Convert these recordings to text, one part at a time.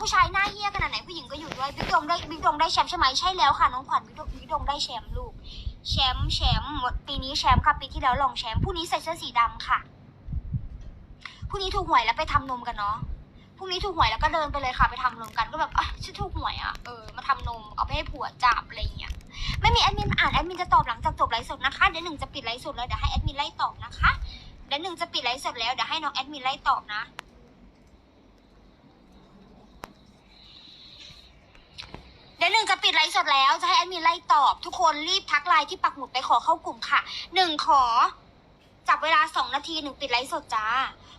ผู้ชายหน้าเหี้ยขนาดไหนผู้หญิงก็อยู่ด้วยบิ๊กดงได้บิ๊กดงได้แชมป์ใช่ไหมใช่แล้วค่ะน้องขวัญบิ๊กดงบิ๊กดงได้แชมป์ลูกแชมป์แชมป์ปีนี้แชมป์ค่ะปีที่แล้วรองแชมป์ผู้นี้ใส่เสื้อสีดำค่ะผู้นี้ถูกหวยแล้วไปทำนมกันเนาะพรุ่งนี้ถูกหวยแล้วก็เดินไปเลยค่ะไปทำนมกันก็แบบอะฉันถูกหวยอะเออมาทำนมเอาไปให้ผัวจับอะไรเงี้ยไม่มีแอดมินอ่านแอดมินจะตอบหลังจากจบไลฟ์สดนะคะเดี๋ยวหนึ่งจะปิดไลฟ์สดแล้วเดี๋ยวให้แอดมินไล่ตอบนะคะเดี๋ยวหนึ่งจะปิดไลฟ์สดแล้วเดี๋ยวให้น้องแอดมินไล่ตอบนะ เดี๋ยวหนึ่งจะปิดไลฟ์สดแล้ว จะให้แอดมินไล่ตอบ ทุกคนรีบทักไลน์ที่ปักหมุดไปขอเข้ากลุ่มค่ะหนึ่งขอ จับเวลาสองนาทีหนึ่งปิดไลฟ์สดจ้า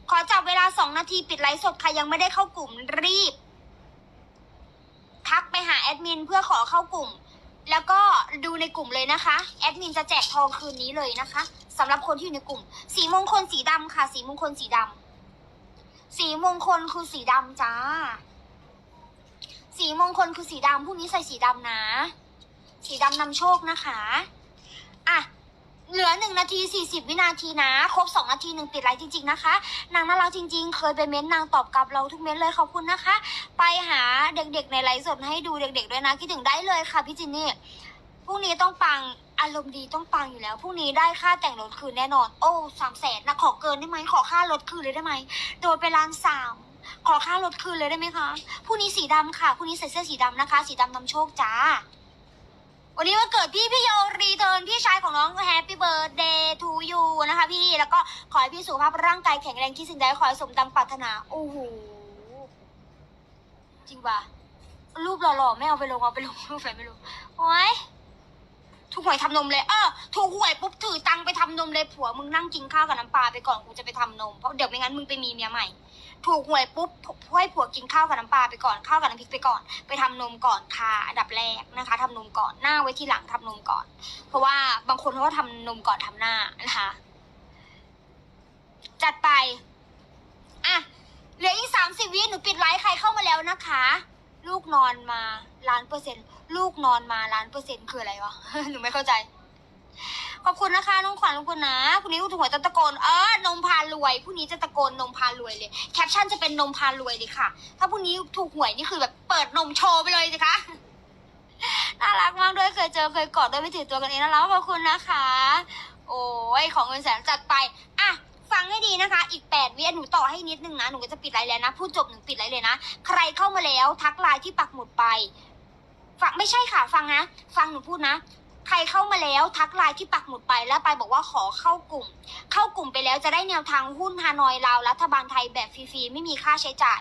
ขอจับเวลาสองนาทีปิดไลฟ์สดใครยังไม่ได้เข้ากลุ่มรีบ ทักไปหาแอดมินเพื่อขอเข้ากลุ่ม แล้วก็ดูในกลุ่มเลยนะคะ แอดมินจะแจกทองคืนนี้เลยนะคะสำหรับคนที่อยู่ในกลุ่ม สีมงคลสีดำค่ะ สีมงคลสีดำสีมงคลคือสีดำจ้า สีมงคลคือสีดำพรุ่งนี้ใส่สีดำนะ สีดำนำโชคนะคะ อะ เหลือหนึ่งนาทีสี่สิบวินาทีนะ ครบสองนาทีหนึ่งปิดไลฟ์จริง ๆ นะคะ นางน่ารักจริง ๆ เคยไปเม้นต์นางตอบกลับเราทุกเม้นต์เลยขอบคุณนะคะ ไปหาเด็กๆในไลฟ์สดให้ดูเด็ก ๆ ด้วยนะคิดถึงได้เลยค่ะพี่จินนี่พรุ่งนี้ต้องปังอารมณ์ดีต้องปังอยู่แล้วพรุ่งนี้ได้ค่าแต่งรถคืนแน่นอน โอ้สามแสนนะขอเกินได้ไหมขอค่ารถคืนเลยได้ไหมโดนไปล้านสาม ขอค่ารถคืนเลยได้ไหมคะพรุ่งนี้สีดำค่ะพรุ่งนี้ใส่เสื้อสีดำนะคะ สีดำนำโชคจ้า วันนี้วันเกิดพี่พี่โยรีเทิร์นพี่ชายของน้องแฮปปี้เบิร์ดเดย์ทูยูนะคะพี่แล้วก็ขอให้พี่สุขภาพร่างกายแข็งแรงที่สิ่งใดขอให้สมดังปรารถนาโอ้โหจริงปะรูปหล่อๆไม่เอาไปลงเอาไปลงรูปไหนไม่รู้โอ้ยถูกหวยทำนมเลยเออถูกหวยปุ๊บถือตังไปทำนมเลยผัวมึงนั่งกินข้าวกับน้ำปลาไปก่อนกูจะไปทำนมเพราะเดี๋ยวไม่งั้นมึงไปมีเมียใหม่ ถูกหวยปุ๊บให้ผัวกินข้าวกับน้ำปลาไปก่อนข้าวกับน้ำพริกไปก่อน ไปทำนมก่อนค่ะอันดับแรกนะคะทำนมก่อนหน้าไว้ที่หลังทำนมก่อน เพราะว่าบางคนเขาก็ทำนมก่อนทำหน้านะคะจัดไปอะเหลืออีกสามสิบวิหนูปิดไลฟ์ใครเข้ามาแล้วนะคะ ลูกนอนมาล้านเปอร์เซ็นต์ลูกนอนมาล้านเปอร์เซ็นต์คืออะไรวะหนูไม่เข้าใจ ขอบคุณนะคะน้องขวัญขอบคุณนะพรุ่งนี้ถูกหวยจะตะโกนเออนมพารวยพรุ่งนี้จะตะโกนนมพารวยเลยแคปชั่นจะเป็นนมพารวยเลยค่ะ ถ้าพรุ่งนี้ถูกหวยนี่คือแบบเปิดนมโชว์ไปเลยสิคะน่ารักมากด้วยเคยเจอเคยกอดด้วยไม่ถือตัวกันเองน่ารักขอบคุณนะคะ โอ้ยของเงินแสนจัดไปอะฟังให้ดีนะคะ อีกแปดวิหนูต่อให้นิดนึงนะ หนูก็จะปิดไลน์แล้วนะ พูดจบหนูปิดไลน์เลยนะ ใครเข้ามาแล้วทักไลน์ที่ปักหมุดไป ฟังไม่ใช่ค่ะ ฟังนะ ฟังหนูพูดนะ ใครเข้ามาแล้วทักไลน์ที่ปักหมุดไปแล้วไปบอกว่าขอเข้ากลุ่ม เข้ากลุ่มไปแล้วจะได้แนวทางหุ้นฮานอยลาวรัฐบาลไทยแบบฟรีๆไม่มีค่าใช้จ่าย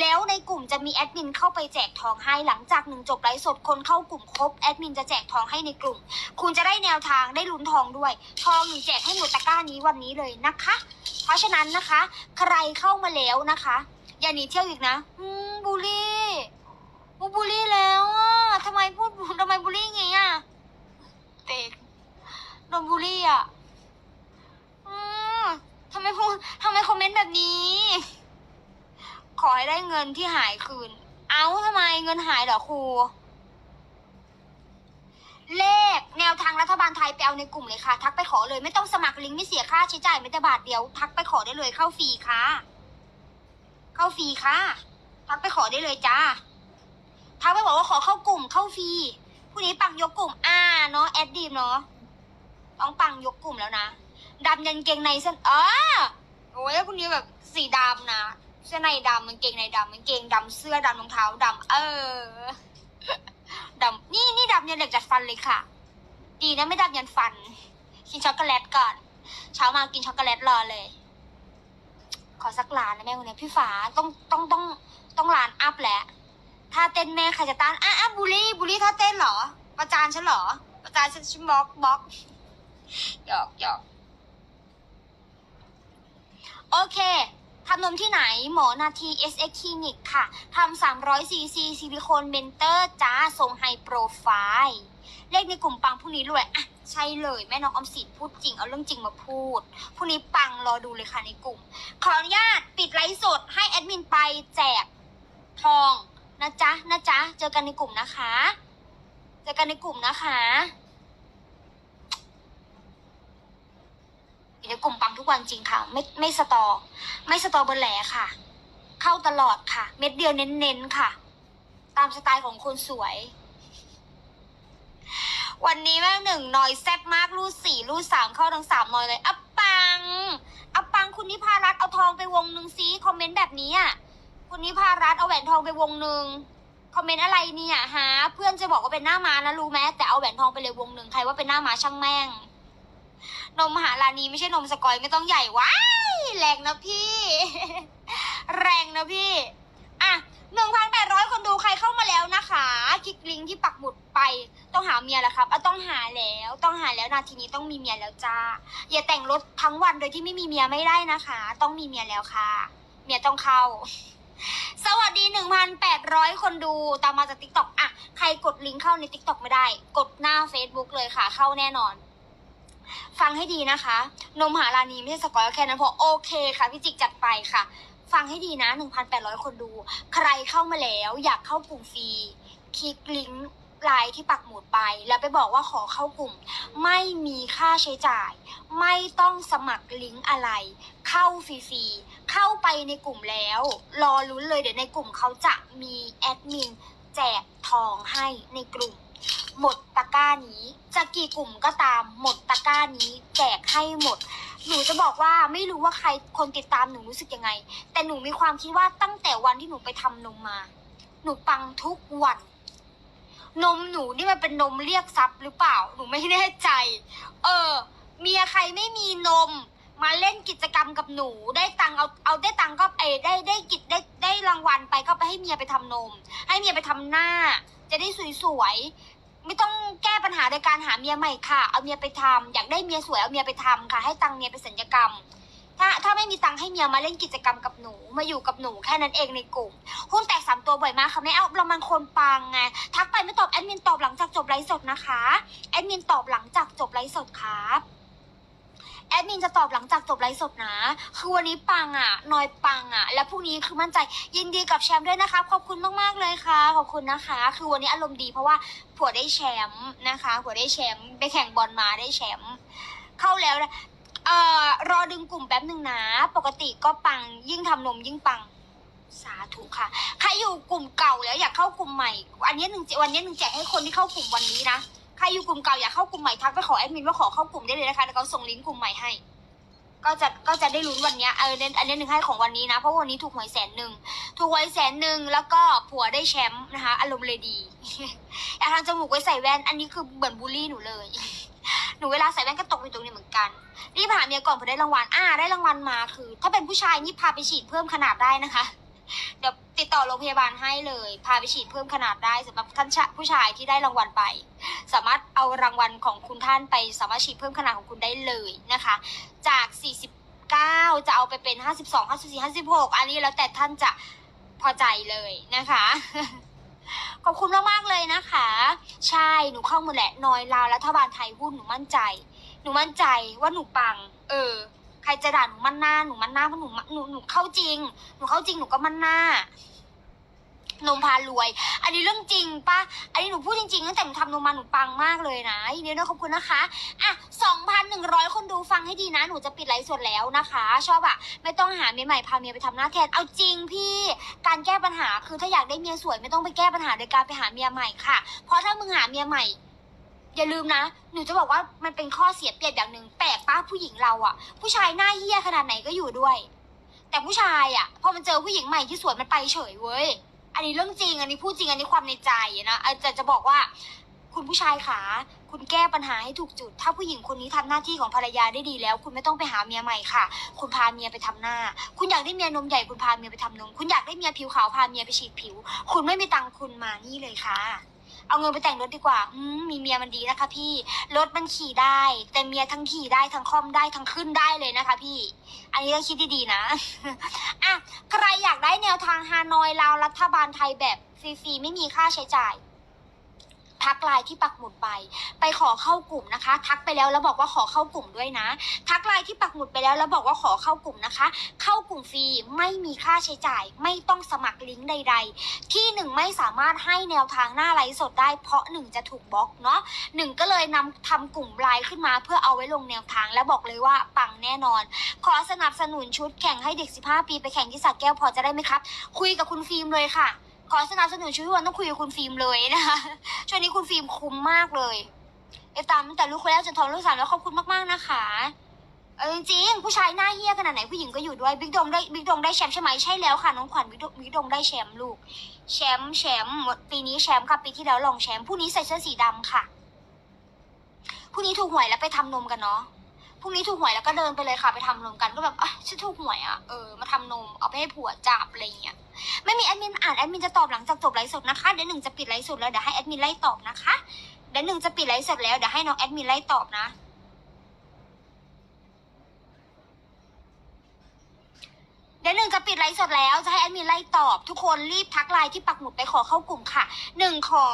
แล้วในกลุ่มจะมีแอดมินเข้าไปแจกทองให้หลังจากหนึ่งจบไลฟ์สดคนเข้ากลุ่มครบแอดมินจะแจกทองให้ในกลุ่ม คุณจะได้แนวทางได้ลุ้นทองด้วย ทองหนึ่งแจกให้หมดตะกร้านี้วันนี้เลยนะคะ เพราะฉะนั้นนะคะ ใครเข้ามาแล้วนะคะ อย่าหนีเที่ยวอีกนะบูลลี่บูบูลลี่แล้วอะทำไมพูดทำไมบูลลี่ไงอะเตกโดนบูลลี่อะอืมทำไมพูดทำไมคอมเมนต์แบบนี้ ขอให้ได้เงินที่หายคืน เอาทำไมเงินหายเหรอครู เลขแนวทางรัฐบาลไทยไปเอาในกลุ่มเลยค่ะ ทักไปขอเลยไม่ต้องสมัครลิงก์ไม่เสียค่าใช้จ่ายไม่แต่บาทเดียว ทักไปขอได้เลยเข้าฟรีค่ะ เข้าฟรีค่ะ ทักไปขอได้เลยจ้า ทักไปบอกว่าขอเข้ากลุ่มเข้าฟรีผู้นี้ปังยกกลุ่มอ่าเนาะแอดดีมเนาะต้องปังยกกลุ่มแล้วนะดำยันเกงในเส้นอ๋อโอ้ยพวกนี้แบบสีดำนะ เสื้อในดำกางเกงในดำกางเกงดำเสื้อดำรองเท้าดำเออดำนี่นี่ดำยันเหล็กจัดฟันเลยค่ะ ดีนะไม่ดำยันฟัน กินช็อกโกแลตก่อน เช้ามากินช็อกโกแลตรอเลย ขอสักล้านนะแม่วันนี้พี่ฝาต้องต้องต้องต้องล้านอัพแหละถ้าเต้นแม่ใครจะต้านอะอะบูลลี่บูลลี่ถ้าเต้นเหรอ ประจานฉันเหรอ ประจานฉันฉันบล็อกบล็อกหยอกหยอกโอเค ทำนมที่ไหนหมอนาที SX Clinic ค่ะทำ300 cc ซิลิโคนเบนเตอร์จ้าทรงไฮโปรไฟล์เลขในกลุ่มปังพรุ่งนี้รวยอะใช่เลยแม่น้องออมสินพูดจริงเอาเรื่องจริงมาพูดพรุ่งนี้ปังรอดูเลยค่ะในกลุ่ม ขออนุญาตปิดไลฟ์สดให้แอดมินไปแจกทองนะจ๊ะนะจ๊ะเจอกันในกลุ่มนะคะ เจอกันในกลุ่มนะคะ อยู่ในกลุ่มปังทุกวันจริงค่ะ ไม่ไม่สตอ ไม่สตอเบอร์แหลค่ะ เข้าตลอดค่ะ เม็ดเดียวเน้นๆค่ะ ตามสไตล์ของคนสวย วันนี้แม่หนึ่งนอยแซ่บมากรูดสี่รูดสามเข้าทั้งสามนอยเลยอัปปังอัปปังคุณนิพารัตน์เอาทองไปวงหนึ่งซิคอมเมนต์แบบนี้อะคุณนิพารัตน์เอาแหวนทองไปวงหนึ่งคอมเมนต์อะไรเนี่ยฮะเพื่อนจะบอกว่าเป็นหน้าม้านะรู้ไหมแต่เอาแหวนทองไปเลยวงหนึ่งใครว่าเป็นหน้าม้าช่างแม่ง นมมหาลานีไม่ใช่นมสกอยไม่ต้องใหญ่ว้ายแรงนะพี่ แรงนะพี่ อะหนึ่งพันแปดร้อยคนดูใครเข้ามาแล้วนะคะ คลิกลิงก์ที่ปักหมุดไป ต้องหาเมียแล้วครับอะต้องหาแล้ว ต้องหาแล้วนาทีนี้ต้องมีเมียแล้วจ้า อย่าแต่งรถทั้งวันโดยที่ไม่มีเมียไม่ได้นะคะ ต้องมีเมียแล้วค่ะ เมียต้องเข้า สวัสดีหนึ่งพันแปดร้อยคนดูตามมาจากติ๊กต็อกอะ ใครกดลิงก์เข้าในติ๊กต็อกไม่ได้ กดหน้า Facebook เลยค่ะ เข้าแน่นอน ฟังให้ดีนะคะ นมหาลานีไม่ใช่สกอยแค่นั้นพอโอเคค่ะพี่จิกจัดไปค่ะ ฟังให้ดีนะ 1,800 คนดู ใครเข้ามาแล้วอยากเข้ากลุ่มฟรีคลิกลิงก์ไลน์ที่ปักหมุดไป แล้วไปบอกว่าขอเข้ากลุ่ม ไม่มีค่าใช้จ่าย ไม่ต้องสมัครลิงก์อะไร เข้าฟรีๆเข้าไปในกลุ่มแล้ว รอลุ้นเลยเดี๋ยวในกลุ่มเขาจะมีแอดมินแจกทองให้ในกลุ่ม หมดตะกร้านี้ จะกี่กลุ่มก็ตามหมดตะกร้านี้ แจกให้หมด หนูจะบอกว่าไม่รู้ว่าใครคนติดตามหนูรู้สึกยังไง แต่หนูมีความคิดว่าตั้งแต่วันที่หนูไปทำนมมา หนูปังทุกวัน นมหนูนี่มันเป็นนมเรียกทรัพย์หรือเปล่า หนูไม่แน่ใจ เออ เมียใครไม่มีนมมาเล่นกิจกรรมกับหนูได้ตังค์เอาเอาได้ตังค์ก็เออได้ได้กิจได้ได้รางวัลไปก็ไปให้เมียไปทำนม ให้เมียไปทำหน้า จะได้สวยๆ ไม่ต้องแก้ปัญหาโดยการหาเมียใหม่ค่ะ เอาเมียไปทำอยากได้เมียสวยเอาเมียไปทำค่ะ ให้ตังเมียไปสัญญกรรม ถ้าถ้าไม่มีตังให้เมียมาเล่นกิจกรรมกับหนู มาอยู่กับหนูแค่นั้นเองในกลุ่ม หุ้นแตกสามตัวบ่อยมากค่ะไม่เอาเรามันคนปังไง ทักไปไม่ตอบแอดมินตอบหลังจากจบไลฟ์สดนะคะ แอดมินตอบหลังจากจบไลฟ์สดครับ แอดมินจะตอบหลังจากจบไลฟ์สดนะ คือวันนี้ปังอะนอยปังอะ แล้วพรุ่งนี้คือมั่นใจยินดีกับแชมป์ด้วยนะคะขอบคุณมากๆเลยค่ะ ขอบคุณนะคะ คือวันนี้อารมณ์ดีเพราะว่าผัวได้แชมป์นะคะผัวได้แชมป์ไปแข่งบอลมาได้แชมป์เข้าแล้วนะเอ่อรอดึงกลุ่มแป๊บหนึ่งนะ ปกติก็ปังยิ่งทำนมยิ่งปังสาธุค่ะ ใครอยู่กลุ่มเก่าแล้วอยากเข้ากลุ่มใหม่ อันนี้หนึ่งวันนี้หนึ่งแจกให้คนที่เข้ากลุ่มวันนี้นะ ใครอยู่กลุ่มเก่าอยากเข้ากลุ่มใหม่ทักไปขอแอดมินว่าขอเข้ากลุ่มได้เลยนะคะแล้วเขาส่งลิงก์กลุ่มใหม่ให้ ก็จะก็จะได้ลุ้นวันเนี้ยเออเน้นอันนี้หนึ่งให้ของวันนี้นะ เพราะวันนี้ถูกหวยแสนหนึ่งถูกหวยแสนหนึ่งแล้วก็ผัวได้แชมป์นะคะ อารมณ์เลยดีอยากทำจมูกไว้ใส่แว่น อันนี้คือเหมือนบูลลี่หนูเลย หนูเวลาใส่แว่นก็ตกอยู่ตรงนี้เหมือนกันรีบหาเมียก่อนเพื่อได้รางวัลอ่าได้รางวัลมาคือ ถ้าเป็นผู้ชายนี่พาไปฉีดเพิ่มขนาดได้นะคะเดี๋ยวติดต่อโรงพยาบาลให้เลย พาไปฉีดเพิ่มขนาดได้สำหรับท่านผู้ชายที่ได้รางวัลไป สามารถเอารางวัลของคุณท่านไปสามารถฉีดเพิ่มขนาดของคุณได้เลยนะคะ จาก 49 จะเอาไปเป็น 52 54 56 อันนี้แล้วแต่ท่านจะพอใจเลยนะคะ ขอบคุณมากๆเลยนะคะ ใช่หนูเข้าหมดแหละนอยลาวรัฐบาลไทยหุ้นหนูมั่นใจ หนูมั่นใจว่าหนูปัง เออ ใครจะด่าหนูมั่นหน้าหนูมั่นหน้าเพราะหนูหนูหนูเข้าจริง หนูเข้าจริงหนูก็มั่นหน้า นมพารวย อันนี้เรื่องจริงปะอันนี้หนูพูดจริงๆตั้งแต่หนูทำนมมาหนูปังมากเลยนะยินดีด้วยขอบคุณนะคะอะสองพันหนึ่งร้อยคนดูฟังให้ดีนะ หนูจะปิดไลฟ์สดแล้วนะคะ ชอบอะไม่ต้องหาเมียใหม่พาเมียไปทำหน้าแทนเอาจริงพี่ การแก้ปัญหาคือถ้าอยากได้เมียสวยไม่ต้องไปแก้ปัญหาโดยการไปหาเมียใหม่ค่ะ เพราะถ้ามึงหาเมียใหม่อย่าลืมนะ หนูจะบอกว่ามันเป็นข้อเสียเปรียบอย่างหนึ่งแปลกป้าผู้หญิงเราอะผู้ชายหน้าเหี้ยขนาดไหนก็อยู่ด้วย แต่ผู้ชายอะพอมันเจอผู้หญิงใหม่ที่สวยมันไปเฉยเว้ย อันนี้เรื่องจริง อันนี้พูดจริง อันนี้ความในใจนะอาจจะจะบอกว่า คุณผู้ชายขาคุณแก้ปัญหาให้ถูกจุด ถ้าผู้หญิงคนนี้ทำหน้าที่ของภรรยาได้ดีแล้ว คุณไม่ต้องไปหาเมียใหม่ค่ะ คุณพาเมียไปทำหน้า คุณอยากได้เมียนมใหญ่คุณพาเมียไปทำนม คุณอยากได้เมียผิวขาวพาเมียไปฉีดผิว คุณไม่มีตังคุณมานี่เลยค่ะ เอาเงินไปแต่งรถดีกว่าอืมมีเมียมันดีนะคะพี่ รถมันขี่ได้ แต่เมียทั้งขี่ได้ทั้งคล่อมได้ทั้งขึ้นได้เลยนะคะ พี่ อันนี้ก็คิดดีๆนะ อะ ใครอยากได้แนวทางฮานอยลาวรัฐบาลไทยแบบฟรีๆไม่มีค่าใช้จ่าย ทักไลน์ที่ปักหมุดไป ไปขอเข้ากลุ่มนะคะ ทักไปแล้วแล้วบอกว่าขอเข้ากลุ่มด้วยนะ ทักไลน์ที่ปักหมุดไปแล้วแล้วบอกว่าขอเข้ากลุ่มนะคะ เข้ากลุ่มฟรีไม่มีค่าใช้จ่าย ไม่ต้องสมัครลิงก์ใด ๆ ที่หนึ่งไม่สามารถให้แนวทางหน้าไลฟ์สดได้ เพราะหนึ่งจะถูกบล็อกเนาะหนึ่งก็เลยนำทำกลุ่มไลน์ขึ้นมา เพื่อเอาไว้ลงแนวทางและบอกเลยว่าปังแน่นอน ขอสนับสนุนชุดแข่งให้เด็ก 15 ปีไปแข่งที่สักแก้วพอจะได้ไหมครับ คุยกับคุณฟิล์มเลยค่ะ ขอสนับสนุนชุดทุกวันต้องคุยกับคุณฟิล์มเลยนะคะช่วงนี้คุณฟิล์มคุ้มมากเลยเอฟตามตั้งแต่ลูกคนแรกจนท้องลูกสามแล้วขอบคุณมากๆนะคะเออจริงผู้ชายหน้าเฮี้ยขนาดไหนผู้หญิงก็อยู่ด้วยบิ๊กดงได้บิ๊กดงได้แชมป์ใช่ไหมใช่แล้วค่ะน้องขวัญบิ๊กดงบิ๊กดงได้แชมป์ลูก แชมป์แชมป์ปีนี้แชมป์ค่ะปีที่แล้วรองแชมป์ผู้นี้ใส่เสื้อสีดำค่ะผู้นี้ถูกหวยแล้วไปทำนมกันเนาะพรุ่งนี้ถูกหวยแล้วก็เดินไปเลยค่ะไปทำนมกันก็แบบอะฉันถูกหวยอะเออมาทำนมเอาไปให้ผัวจับอะไรเงี้ย ไม่มีแอดมินอ่านแอดมินจะตอบหลังจากจบไลฟ์สดนะคะเดี๋ยวหนึ่งจะปิดไลฟ์สดแล้วเดี๋ยวให้แอดมินไล่ตอบนะคะเดี๋ยวหนึ่งจะปิดไลฟ์สดแล้วเดี๋ยวให้น้องแอดมินไล่ตอบนะเดี๋ยวหนึ่งจะปิดไลฟ์สดแล้วจะให้แอดมินไล่ตอบ ทุกคนรีบทักไลน์ที่ปักหมุดไปขอเข้ากลุ่มค่ะหนึ่งขอ